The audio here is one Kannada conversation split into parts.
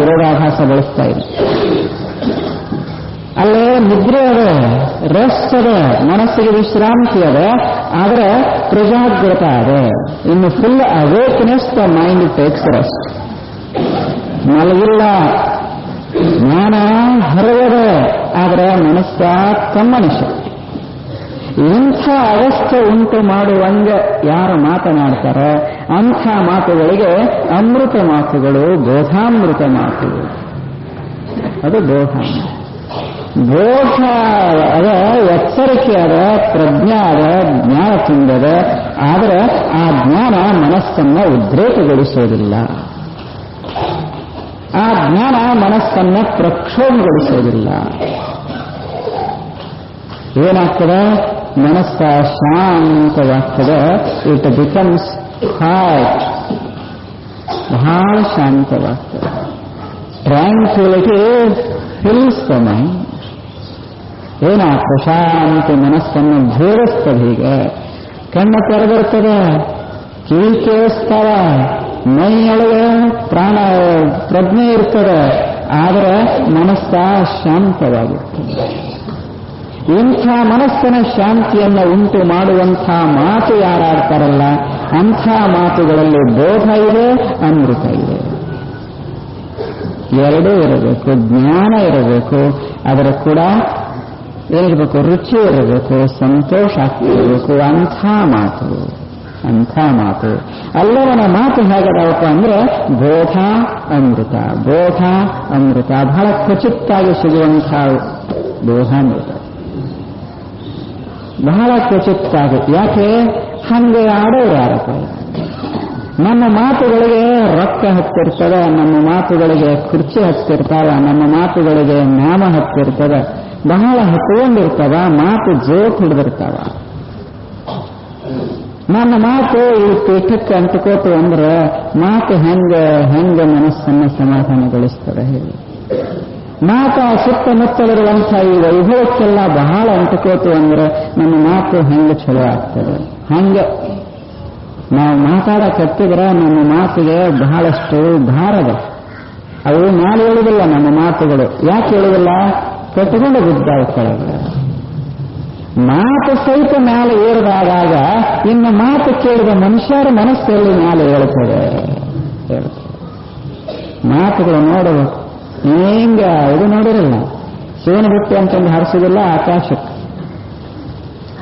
ವಿರೋಧಾಭಾಸ ಬಳಸ್ತಾ ಇದೆ. ಅಲ್ಲೇ ನಿದ್ರೆ ಅದ ರೆಸ್ಟ್ ಅದ ಮನಸ್ಸಿಗೆ ವಿಶ್ರಾಂತಿ ಅದ, ಆದ್ರೆ ಪ್ರಜಾಗ್ರತ ಅದ. ಇನ್ನು full awakeness the mind takes rest ಮಲಗಿಲ್ಲ, ಜ್ಞಾನ ಹರಿಯದೆ, ಆದರೆ ಮನಸ್ಸ ಕಮ್ಮನ ಶಕ್ತಿ ಇಂಥ ಅವಸ್ಥೆ ಉಂಟು ಮಾಡುವಂಗ ಯಾರು ಮಾತನಾಡ್ತಾರೋ ಅಂಥ ಮಾತುಗಳಿಗೆ ಅಮೃತ ಮಾತುಗಳು, ಬೋಧಾಮೃತ ಮಾತುಗಳು. ಅದು ಬೋಧ. ಬೋಧ ಅದ ಎಚ್ಚರಿಕೆ ಅದ ಪ್ರಜ್ಞಾ ಅದ ಜ್ಞಾನ ತುಂಬದ ಆದರೆ ಆ ಜ್ಞಾನ ಮನಸ್ಸನ್ನ ಉದ್ರೇಕಗೊಳಿಸೋದಿಲ್ಲ. ಆ ಜ್ಞಾನ ಮನಸ್ಸನ್ನ ಪ್ರಕ್ಷೋಭಗೊಳಿಸೋದಿಲ್ಲ. ಏನಾಗ್ತದೆ? ಮನಸ್ಸ ಶಾಂತವಾಗ್ತದೆ ಇಟ್ ಬಿಕಮ್ಸ್ ಹಾರ್ಟ್ ಬಹಳ ಶಾಂತವಾಗ್ತದೆ ಟ್ರ್ಯಾಂಕ್ವಿಲಿಟಿ ಫಿಲ್ಸ್ ದ ಮೈಂಡ್ ಏನ ಪ್ರಶಾಂತಿ ಮನಸ್ಸನ್ನು ಭೇದಿಸ್ತದೆ ಹೀಗೆ ಕಣ್ಣು ತೆರೆದಿರ್ತದೆ ಕಿವಿ ಕೇಳಿಸ್ತಾವ ಮೈಯೊಳಗೆ ಪ್ರಾಣ ಪ್ರಜ್ಞೆ ಇರ್ತದೆ ಆದರೆ ಮನಸ್ಸ ಶಾಂತವಾಗಿರ್ತದೆ ಇಂಥ ಮನಸ್ಸಿನ ಶಾಂತಿಯನ್ನು ಉಂಟು ಮಾಡುವಂಥ ಮಾತು ಯಾರಾಡ್ತಾರಲ್ಲ, ಅಂಥ ಮಾತುಗಳಲ್ಲಿ ಬೋಧ ಇದೆ, ಅಮೃತ ಇದೆ. ಎರಡೂ ಇರಬೇಕು, ಜ್ಞಾನ ಇರಬೇಕು ಅದರ ಕೂಡ ಏನಿರಬೇಕು ರುಚಿ ಇರಬೇಕು, ಸಂತೋಷ ಇರಬೇಕು, ಅಂಥ ಮಾತು ಅಂಥ ಮಾತು. ಅಲ್ಲವನ ಮಾತು ಹೇಗದವಪ್ಪ ಅಂದ್ರೆ, ಬೋಧ, ಅಮೃತ ಬೋಧ, ಅಮೃತ. ಬಹಳ ಕ್ವಚಿತ್ತಾಗಿ ಸಿಗುವಂಥ ಬೋಧಾಮೃತ ಬಹಳ ಕ್ವಚಿತ್ತಾಗುತ್ತೆ ಯಾಕೆ? ಹಂಗೆ ಆಡೋರು ಯಾರಪ್ಪ ನಮ್ಮ ಮಾತುಗಳಿಗೆ ರಕ್ತ ಹತ್ತಿರ್ತದೆ, ನಮ್ಮ ಮಾತುಗಳಿಗೆ ಕುರ್ಚಿ ಹತ್ತಿರ್ತಾವ ನಮ್ಮ ಮಾತುಗಳಿಗೆ ನಾಮ ಹತ್ತಿರ್ತದೆ. ಬಹಳ ಹತ್ಕೊಂಡಿರ್ತಾವ ಮಾತು ಜೋಕ್ ಹಿಡಿದಿರ್ತಾವ ನನ್ನ ಮಾತು ಈ ಪೀಠಕ್ಕೆ ಅಂತಕೋತು ಅಂದ್ರೆ ಮಾತು ಹೆಂಗ ಹೆಂಗ ಮನಸ್ಸನ್ನು ಸಮಾಧಾನಗೊಳಿಸ್ತದೆ ಹೇಳಿ. ಮಾತು ಸುತ್ತ ಸುತ್ತಮುತ್ತಲಿರುವಂಥ ಈ ವೈಭವಕ್ಕೆಲ್ಲ ಬಹಳ ಅಂಟಕೋತು ಅಂದ್ರೆ ನಮ್ಮ ಮಾತು ಹೆಂಗ ಚಲೋ ಆಗ್ತದೆ? ಹಂಗೆ. ನಾವು ಮಾತಾಡಕತ್ತಿದ್ರೆ ನಮ್ಮ ಮಾತಿಗೆ ಬಹಳಷ್ಟು ಭಾರದ ಅವು ನಾನು ಹೇಳುವುದಿಲ್ಲ ನಮ್ಮ ಮಾತುಗಳು. ಯಾಕೆ ಹೇಳುವುದಿಲ್ಲ ಕಟ್ಟಿಕೊಂಡು ಬಿದ್ದಾವ ಮಾತು ಸಹಿತ ಮೇಲೆ ಏರಿದಾಗ ಇನ್ನು ಮಾತು ಕೇಳಿದ ಮನುಷ್ಯರ ಮನಸ್ಸಲ್ಲಿ ಮೇಲೆ ಹೇಳ್ತದೆ ಮಾತುಗಳು ನೋಡಬೇಕು. ಹಿಂಗ ಇದು ನೋಡಿರಲ್ಲ. ಶಿವನ ಬಿಟ್ಟು ಅಂತಂದು ಹರಿಸೋದಿಲ್ಲ ಆಕಾಶಕ್ಕೆ.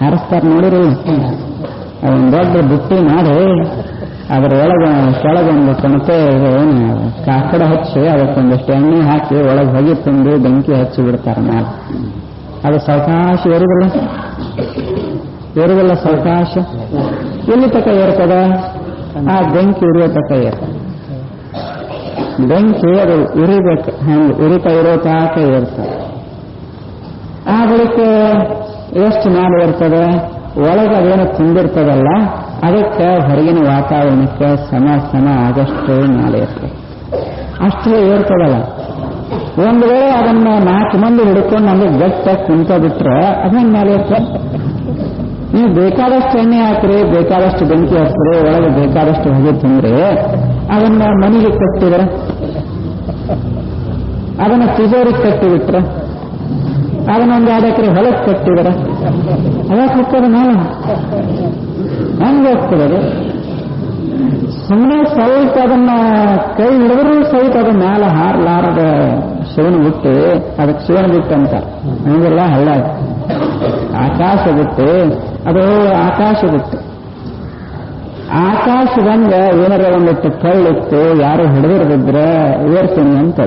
ಹರಿಸ್ತಾರೆ ನೋಡಿರಲ್ಲ. ಅದೊಂದು ದೊಡ್ಡ ಬುಟ್ಟಿ ಮಾಡಿ ಅದರ ಒಳಗೆ ಕೆಳಗೊಂದು ಕಣತೆ ಏನು, ಕಾಕಡ ಹಚ್ಚಿ, ಅದಕ್ಕೊಂದಷ್ಟು ಎಣ್ಣೆ ಹಾಕಿ ಒಳಗೆ ಹೊಗೆ ತುಂಬಿ ಬೆಂಕಿ ಹಚ್ಚಿ ಬಿಡ್ತಾರೆ ಮೇಲೆ ಅದು ಸಾವಕಾಶ ಇರುವುದಿಲ್ಲ ಇರುವುದಿಲ್ಲ ಸಾವಕಾಶ? ಎಲ್ಲಿ ತಕ ಏರ್ತದ? ಆ ಬೆಂಕಿ ಇರುವ ತಕ ಏರ್ತದೆ. ಬೆಂಕಿ ಅದು ಉರಿಬೇಕು ಹಂಗೆ ಉರಿತಾ ಇರೋ ತಾಕ ಇರ್ತದೆ ಆ ಬಳಿಕ ಎಷ್ಟು ನಾಡು ಇರ್ತದೆ? ಒಳಗೆ ಅದೇನು ತುಂಬಿರ್ತದಲ್ಲ, ಅದಕ್ಕೆ ಹೊರಗಿನ ವಾತಾವರಣಕ್ಕೆ ಸಮ ಸಮ ಆಗಷ್ಟು ನಾಳೆ ಇರ್ತದೆ. ಅಷ್ಟೇ ಏರ್ತದಲ್ಲ ಒಂದು ವೇಳೆ ಅದನ್ನ ನಾಲ್ಕು ಮಂದಿ ಹಿಡ್ಕೊಂಡು ನಮಗೆ ಗಟ್ಟ ಕುಂತ ಬಿಟ್ರೆ ಅದನ್ನ ಮೇಲೆ ಇರ್ತದೆ? ನೀವು ಬೇಕಾದಷ್ಟು ಎಣ್ಣೆ ಹಾಕ್ರಿ, ಬೇಕಾದಷ್ಟು ಬೆಂಕಿ ಹಾಕ್ರಿ, ಒಳಗೆ ಬೇಕಾದಷ್ಟು ಹೊಗೆ ತಂದ್ರೆ, ಅದನ್ನ ಮನೆಗೆ ಕಟ್ಟಿದ್ರೆ ಅದನ್ನ ತಿಜೋರಿಗೆ ಕಟ್ಟಿಬಿಟ್ರೆ ಅದನ್ನ ಒಂದು ಎರಡು ಎಕರೆ ಹೊಲಕ್ಕೆ ಕಟ್ಟಿದ್ರೆ ಅದಕ್ಕೆ ಹೋಗ್ತದೆ ನಾನು. ಹಂಗೆ ಹೋಗ್ತದೆ. ಸುಮ್ಮನೆ ಸ್ವಲ್ಪ ಅದನ್ನ ಕೈ ಹಿಡಿದ್ರು ಸಹಿತ ಅದ ಮೇಲೆ ಹಾರಲಾರದ ಶಿವನ ಬಿಟ್ಟು ಅದಕ್ಕೆ ಶಿವನ ಬಿಟ್ಟು ಅಂತ. ಹಂಗೆಲ್ಲ ಹಳ್ಳ. ಆಕಾಶ ಬಿಟ್ಟು ಅದು ಆಕಾಶ ಬಿಟ್ಟು ಆಕಾಶದಂಗ ಏನಾರ ಒಂದಿಟ್ಟು ಕಳ್ಳಿತ್ತು, ಯಾರು ಹಿಡಿದಿರದಿದ್ರೆ ಏರ್ತೀನಿ ಅಂತ.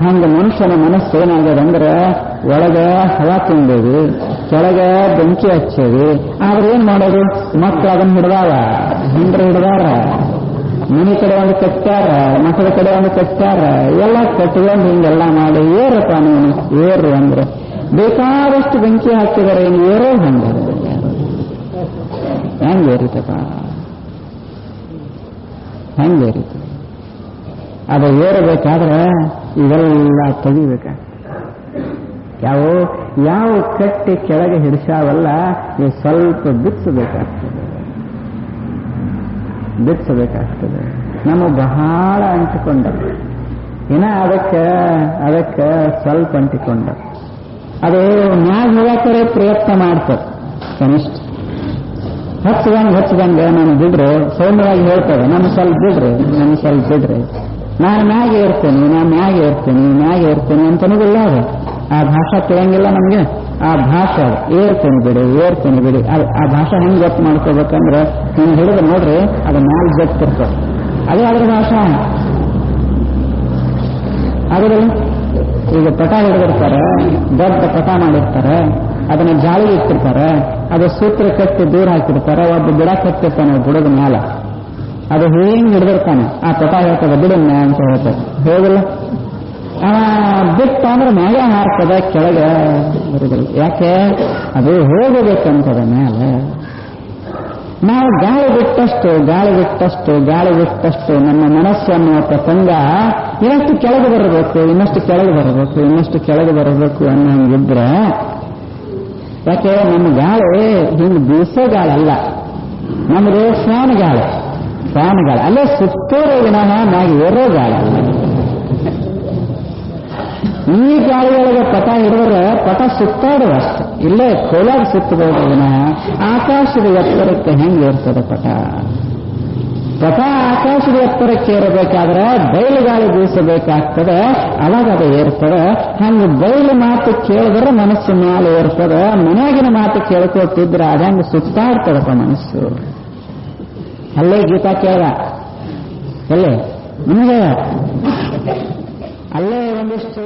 ಹಂಗ ಮನುಷ್ಯನ ಮನಸ್ಸು ಏನಾಗ್ಯದಂದ್ರೆ ಒಳಗೆ ಹವಾ ತಿಂದೇವಿ ಕೆಳಗೆ ಬೆಂಕಿ ಹಚ್ಚೇವಿ ಆದ್ರೆ ಏನ್ ಮಾಡೋದು? ಮಕ್ಕಳು ಅದನ್ನ ಹಿಡ್ದಾವ ಹಿಂಡ್ರು ಹಿಡ್ದಾರ? ಮನೆ ಕಡೆ ಒಂದು ಕಟ್ಟಾರ ಮಕ್ಕಳ ಕಡೆ ಒಂದು ಕಟ್ಟಾರ ಎಲ್ಲ ಕಟ್ಕೊಂಡು ಹಿಂಗೆಲ್ಲ ಮಾಡಿ ಏರಪ್ಪ ನೀನು, ಏರು ಅಂದ್ರೆ. ಬೇಕಾದಷ್ಟು ಬೆಂಕಿ ಹಾಕಿದರೆ ಏನು ಏರೋ ಹಂಗ. ಹೆಂಗ್ ಏರಿತಪ್ಪ? ಹೆಂಗ್ ರೀತಿ ಅದು ಏರಬೇಕಾದ್ರೆ ಇವೆಲ್ಲ ತೆಗಿಬೇಕ. ಯಾವ? ಯಾವ ಕಟ್ಟಿ ಕೆಳಗೆ ಹಿಡಿಸಾವಲ್ಲ ನೀವು ಸ್ವಲ್ಪ ಬಿಚ್ಚಬೇಕಾಗ್ತದೆ ಬಿಚ್ಚಬೇಕಾಗ್ತದೆ ನಮ್ಮ ಬಹಳ ಅಂಟಿಕೊಂಡ ಇನ್ನ ಅದಕ್ಕೆ ಅದಕ್ಕೆ ಸ್ವಲ್ಪ ಅಂಟಿಕೊಂಡ ಅದು ಮ್ಯಾಗ ಹೋಗಕ್ಕರೆ ಪ್ರಯತ್ನ ಮಾಡ್ತದೆ ಕನಿಷ್ಠ. ಹಚ್ಚದಂಗೆ ಹಚ್ಚದಂಗೆ ನಾನು ಬಿಡ್ರೆ, ಸೌಮ್ಯವಾಗಿ ಹೇಳ್ತೇವೆ ನಮ್ಮ ಸ್ವಲ್ಪ ಬಿಡ್ರಿ ನನ್ನ ಸ್ವಲ್ಪ ಬಿಡ್ರಿ. ನಾನು ಮ್ಯಾಗೆ ಇರ್ತೇನೆ, ನಾನು ಮ್ಯಾಗೆ ಇರ್ತೇನೆ, ಮ್ಯಾಗೆ ಇರ್ತೀನಿ ಅಂತನೋದಿಲ್ಲ ಅದು. ಆ ಭಾಷಾ ತಿಳಿಯಂಗಿಲ್ಲ ನಮಗೆ. ಆ ಭಾಷೆ ಏರ್ತೇನೆ ಬಿಡಿ ಏರ್ತೇನೆ ಬಿಡಿ. ಆ- ಭಾಷೆ ಹೆಂಗ್ ಗೊತ್ತು ಮಾಡ್ಕೋಬೇಕಂದ್ರೆ ಹಿಂಗೆ ಹಿಡಿದು ನೋಡ್ರಿ, ಅದು ಮ್ಯಾಲ್ ಜಗ್ತಿರ್ತದೆ ಅದೇ ಅದ್ರ ಭಾಷಾ. ಆದ್ರೆ ಈಗ ಪಟ ಹಿಡಿದಿರ್ತಾರೆ, ದೊಡ್ಡ ಪಟ ಮಾಡಿರ್ತಾರೆ. ಅದನ್ನ ಜಾಳಿ ಇಟ್ಟಿರ್ತಾರೆ ಅದು ಸೂತ್ರ ಕಟ್ಟಿ ದೂರ ಹಾಕಿರ್ತಾರೆ ಒಬ್ಬ ಗಿಡ ಕಟ್ಟಿರ್ತಾನೆ ಬುಡದ ಮ್ಯಾಲ. ಅದು ಹಿಂಗ್ ಹಿಡಿದಿರ್ತಾನೆ. ಆ ತೋಟ ಹೇಳ್ತದೆ ಬಿಡನ್ನ ಅಂತ ಹೇಳ್ತದೆ. ಹೋಗಿಲ್ಲ? ಆ, ಬಿಟ್ಟ ಅಂದ್ರೆ ಮ್ಯಾಗ ಹಾರ್ತದೆ ಕೆಳಗೆ. ಯಾಕೆ? ಅದು ಹೋಗಬೇಕಂತದ ಮೇಲೆ. ನಾವು ಗಾಳಿ ಬಿಟ್ಟಷ್ಟು ಗಾಳಿ ಬಿಟ್ಟಷ್ಟು ಗಾಳಿ ಬಿಟ್ಟಷ್ಟು ನಮ್ಮ ಮನಸ್ಸು ಅನ್ನುವ ಪ್ರಸಂಗ ಇನ್ನಷ್ಟು ಕೆಳಗೆ ಬರಬೇಕು, ಇನ್ನಷ್ಟು ಕೆಳಗೆ ಬರಬೇಕು, ಇನ್ನಷ್ಟು ಕೆಳಗೆ ಬರಬೇಕು ಅನ್ನೋ ಹಂಗಿದ್ರೆ ಯಾಕೆ? ನಮ್ಮ ಗಾಳಿ ಹಿಂಗೆ ಬೀಸೋ ಗಾಳಿ ಅಲ್ಲ. ನಮ್ಮದು ಫ್ಯಾನ್ ಗಾಳಿ. ಫ್ಯಾನ್ ಗಾಳಿ. ಅಲ್ಲೇ ಸುತ್ತೋರೋ ವಿನಃ ನಾವು ಏರೋ ಗಾಳಿ. ಈ ಗಾಳಿಯೊಳಗೆ ಪಟ ಹಿಡಿದ್ರೆ ಪಟ ಸುತ್ತಾಡುವ ಅಷ್ಟ. ಇಲ್ಲೇ ಕೋಲಾರ ಸುತ್ತಬಹುದು ವಿನಃ ಆಕಾಶದ ಎತ್ತರಕ್ಕೆ ಹೆಂಗೆ ಇರ್ತದೆ ಪಟ? ಪಟ ಆಕಾಶದ ಎತ್ತರಕ್ಕೆ ಏರಬೇಕಾದ್ರೆ ಬಯಲು ಗಾಳಿ ಬೀಸಬೇಕಾಗ್ತದೆ, ಅವಾಗ ಅದು ಏರ್ತದೆ. ಹಂಗೆ ಬಯಲು ಮಾತು ಕೇಳಿದ್ರೆ ಮನಸ್ಸು ಮೇಲೆ ಏರ್ತದೆ. ಮನೆಯಾಗಿನ ಮಾತು ಕೇಳ್ಕೊತಿದ್ರೆ ಅದಂಗೆ ಸುತ್ತಾಡ್ತದಪ್ಪ ಮನಸ್ಸು. ಅಲ್ಲೇ ಗೀತಾ ಕೇಳ. ಅಲ್ಲೇ ನಿಮಗೆ? ಅಲ್ಲೇ ಒಂದಿಷ್ಟು